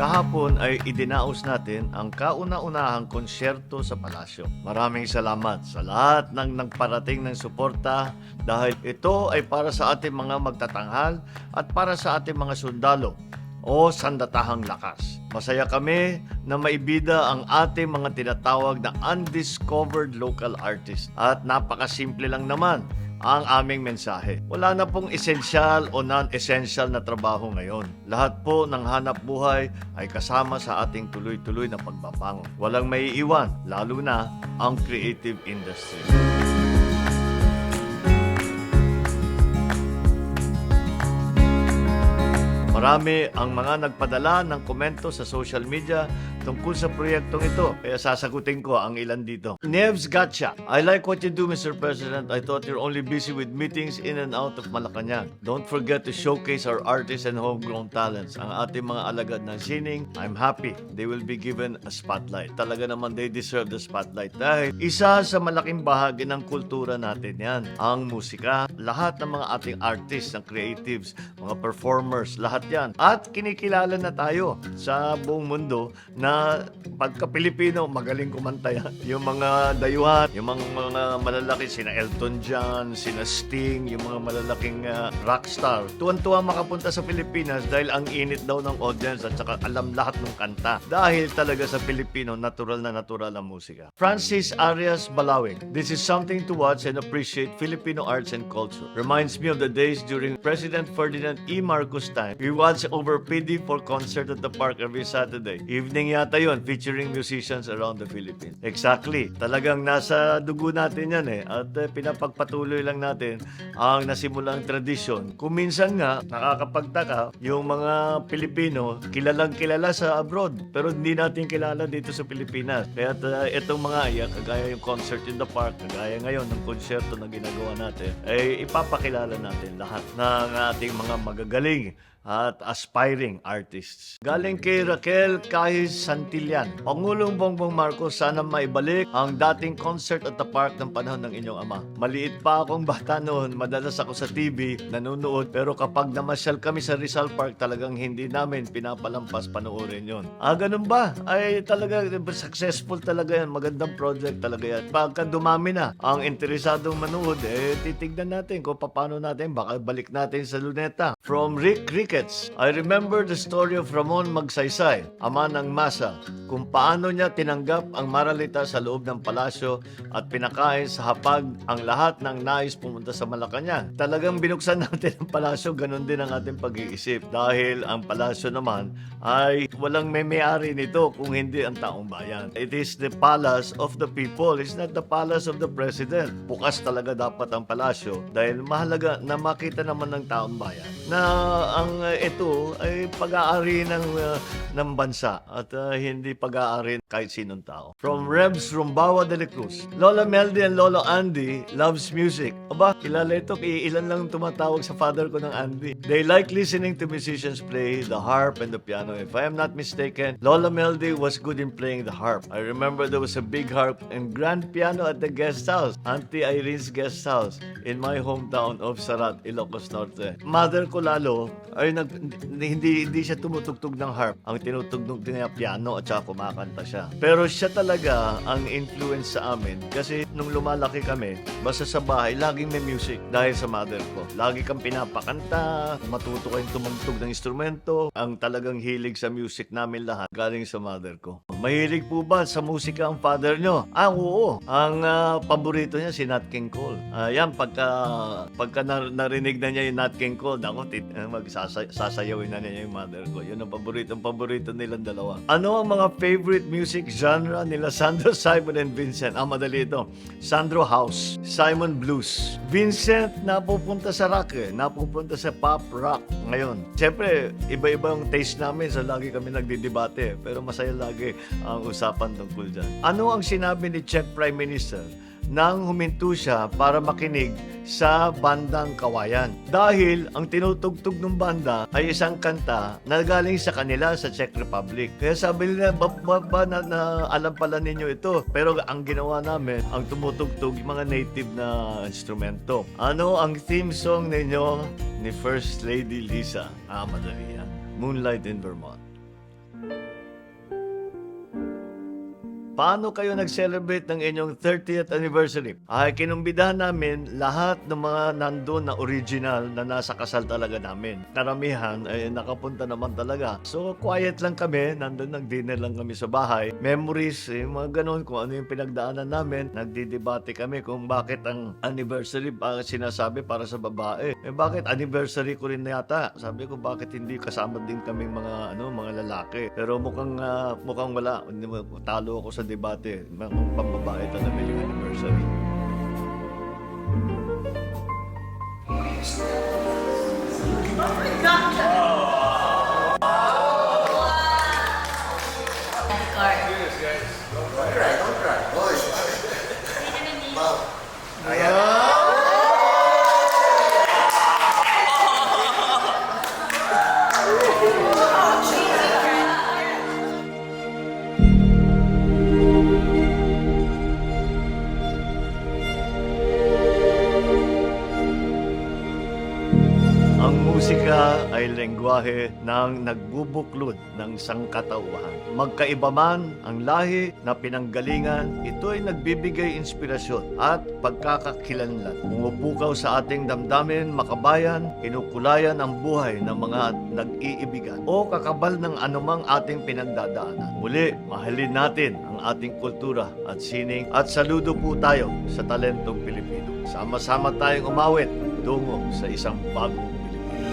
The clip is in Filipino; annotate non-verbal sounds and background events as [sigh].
Kahapon ay idinaos natin ang kauna-unahang konsyerto sa palasyo. Maraming salamat sa lahat ng nagparating ng suporta dahil ito ay para sa ating mga magtatanghal at para sa ating mga sundalo o sandatahang lakas. Masaya kami na maibida ang ating mga tinatawag na undiscovered local artists. At napakasimple lang naman ang aming mensahe. Wala na pong esensyal o non-essential na trabaho ngayon. Lahat po ng hanap buhay ay kasama sa ating tuloy-tuloy na pagbabangon. Walang may iwan, lalo na ang creative industry. Marami ang mga nagpadala ng komento sa social media tungkol sa proyektong ito. Kaya sasagutin ko ang ilan dito. Nevs Gatcha. I like what you do, Mr. President. I thought you're only busy with meetings in and out of Malacanang. Don't forget to showcase our artists and homegrown talents. Ang ating mga alagad ng sining, I'm happy they will be given a spotlight. Talaga naman they deserve the spotlight dahil isa sa malaking bahagi ng kultura natin yan. Ang musika, lahat ng mga ating artists, ng creatives, mga performers, lahat yan. At kinikilala na tayo sa buong mundo na pagka Pilipino, magaling kumanta yan. [laughs] Yung mga dayuhan, yung mga, mga malalaki, sina Elton John, sina Sting, yung mga malalaking uh, rockstar. Tuwan-tuwa makapunta sa Pilipinas dahil ang init daw ng audience at saka alam lahat ng kanta. Dahil talaga sa Pilipino, natural na natural ang musika. Francis Arias Balawing. This is something to watch and appreciate Filipino arts and culture. Reminds me of the days during President Ferdinand E. Marcos time. We watch over PD for concert at the park every Saturday. Evening yata yon featuring musicians around the Philippines. Exactly. Talagang nasa dugo natin yan eh. At eh, pinapagpatuloy lang natin ang nasimulang tradisyon. Kung minsan nga, nakakapagtaka, yung mga Pilipino, kilalang kilala sa abroad. Pero hindi natin kilala dito sa Pilipinas. Kaya uh, itong mga yan, kagaya yung concert in the park, kagaya ngayon ng konsyerto na ginagawa natin, ay ipapakilala natin lahat ng ating mga magagaling at aspiring artists. Galing kay Raquel Kahis Santillan. Pangulong Bongbong Marcos, sana maibalik ang dating concert at the park ng panahon ng inyong ama. Maliit pa akong bata noon, madalas ako sa TV, nanonood, pero kapag namasyal kami sa Rizal Park, talagang hindi namin pinapalampas panoorin yon. Ah, ganun ba? Ay talaga, successful talaga yan. Magandang project talaga yan. Pagka dumami na ang interesadong manood, eh, titignan natin kung paano natin, baka balik natin sa luneta. From Rick Ricketts, I remember the story of Ramon Magsaysay, ama ng masa, kung paano niya tinanggap ang maralita sa loob ng palasyo at pinakain sa hapag ang lahat ng nais pumunta sa Malacanang. Talagang binuksan [laughs] natin ang palasyo, ganun din ang ating pag-iisip dahil ang palasyo naman ay walang may-may-ari nito kung hindi ang taong bayan. It is the palace of the people, it's not the palace of the president. Bukas talaga dapat ang palasyo dahil mahalaga na makita naman ng taong bayan na ang uh, ito ay pag-aari ng, uh, ng bansa at uh, hindi pag-aari kahit sinong tao. From Rebs Rumbawa de la Cruz, Lola Meldy and Lolo Andy loves music. Aba, kilala ito, ilan lang tumatawag sa father ko ng Andy. They like listening to musicians play the harp and the piano. If I am not mistaken, Lola Meldy was good in playing the harp. I remember there was a big harp and grand piano at the guest house, Auntie Irene's guest house in my hometown of Sarat, Ilocos Norte. Mother ko lalo ay nag, hindi hindi siya tumutugtog ng harp. Ang tinutugtog niya piano at saka kumakanta siya. Pero siya talaga ang influence sa amin kasi nung lumalaki kami, basta sa bahay, laging may music dahil sa mother ko. Lagi kang pinapakanta, matuto kayong tumugtog ng instrumento. Ang talagang hilig sa music namin lahat galing sa mother ko. Mahilig po ba sa musika ang father nyo? Ah, oo. Ang ah, paborito niya si Nat King Cole. Ah, yan, pagka, pagka nar- narinig na niya yung Nat King Cole, ako, tit, eh, magsasayawin na niya yung mother ko. Yun ang paborito, ang paborito nilang dalawa. Ano ang mga favorite music genre nila Sandro, Simon, and Vincent? Ah, madali ito. Sandro House, Simon Blues. Vincent, napupunta sa rock eh. Napupunta sa pop rock ngayon. Siyempre, iba-ibang taste namin sa lagi kami nagdidebate. Pero masaya lagi ang usapan tungkol dyan. Ano ang sinabi ni Czech Prime Minister nang huminto siya para makinig sa bandang kawayan. Dahil ang tinutugtog ng banda ay isang kanta na galing sa kanila sa Czech Republic. Kaya sabi nila, ba, ba, ba na, na alam pala ninyo ito? Pero ang ginawa namin, ang tumutugtog yung mga native na instrumento. Ano ang theme song ninyo ni First Lady Lisa? Ah, madali yan. Moonlight in Vermont. Paano kayo nag-celebrate ng inyong 30th anniversary? Ay, kinumbidahan namin lahat ng mga nandun na original na nasa kasal talaga namin. Karamihan ay nakapunta naman talaga. So, quiet lang kami. Nandun nag-dinner lang kami sa bahay. Memories, eh, mga ganun, kung ano yung pinagdaanan namin. Nagdidebate kami kung bakit ang anniversary ba sinasabi para sa babae. Eh, bakit anniversary ko rin yata? Sabi ko, bakit hindi kasama din kami mga ano mga lalaki? Pero mukhang ah, mukhang wala. Talo ako sa debate. Mukhang pambabae talaga yung anniversary. Ang musika ay lengguwahe ng nagbubuklod ng sangkatauhan. Magkaiba man ang lahi na pinanggalingan, ito ay nagbibigay inspirasyon at pagkakakilanlan. Pumupukaw sa ating damdamin, makabayan, kinukulayan ang buhay ng mga nag-iibigan o kakabal ng anumang ating pinagdadaanan. Muli, mahalin natin ang ating kultura at sining at saludo po tayo sa talentong Pilipino. Sama-sama tayong umawit tungo sa isang bagong.